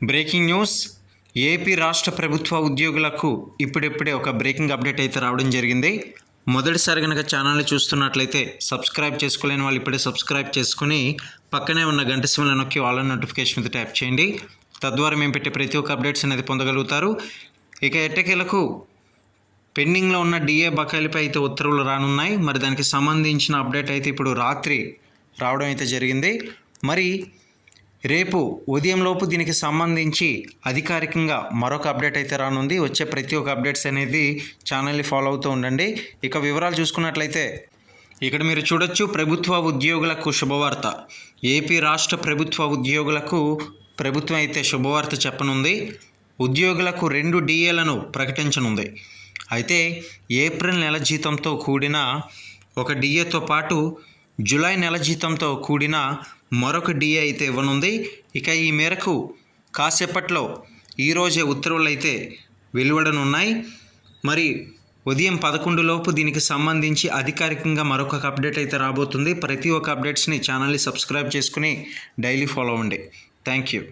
Breaking news. AP రాష్ట్ర ప్రభుత్వ ఉద్యోగులకు ఇప్పుడిప్పుడే ఒక బ్రేకింగ్ అప్డేట్ అయితే రావడం జరిగింది. మొదటిసారి కనుక ఛానల్ని చూస్తున్నట్లయితే సబ్స్క్రైబ్ చేసుకోలేని వాళ్ళు ఇప్పుడే సబ్స్క్రైబ్ చేసుకుని పక్కనే ఉన్న గంట సిమ్ల నొక్కి వాళ్ళ నోటిఫికేషన్ మీద ట్యాప్ చేయండి. తద్వారా మేము పెట్టే ప్రతి ఒక్క అప్డేట్స్ అనేది పొందగలుగుతారు. ఇక ఎట్టకేలకు పెండింగ్లో ఉన్న డిఏ బకాయిలపై అయితే ఉత్తర్వులు రానున్నాయి. మరి దానికి సంబంధించిన అప్డేట్ అయితే ఇప్పుడు రాత్రి రావడం అయితే జరిగింది. మరి రేపు ఉదయం లోపు దీనికి సంబంధించి అధికారికంగా మరొక అప్డేట్ అయితే రానుంది. వచ్చే ప్రతి ఒక్క అప్డేట్స్ అనేది ఛానల్ని ఫాలో అవుతూ ఉండండి. ఇక వివరాలు చూసుకున్నట్లయితే ఇక్కడ మీరు చూడొచ్చు ప్రభుత్వ ఉద్యోగులకు శుభవార్త. ఏపీ రాష్ట్ర ప్రభుత్వ ఉద్యోగులకు ప్రభుత్వం అయితే శుభవార్త చెప్పనుంది. ఉద్యోగులకు రెండు డిఏలను ప్రకటించనుంది. అయితే ఏప్రిల్ నెల జీతంతో కూడిన ఒక డిఏతో పాటు జూలై నెల జీతంతో కూడిన మరొక డిఏ అయితే ఇవ్వనుంది. ఇక ఈ మేరకు కాసేపట్లో ఈరోజే ఉత్తర్వులు అయితే వెలువడనున్నాయి. మరి ఉదయం పదకొండు లోపు దీనికి సంబంధించి అధికారికంగా మరొక అప్డేట్ అయితే రాబోతుంది. ప్రతి ఒక్క అప్డేట్స్ని ఛానల్ని సబ్స్క్రైబ్ చేసుకుని డైలీ ఫాలో అవ్వండి. Thank you.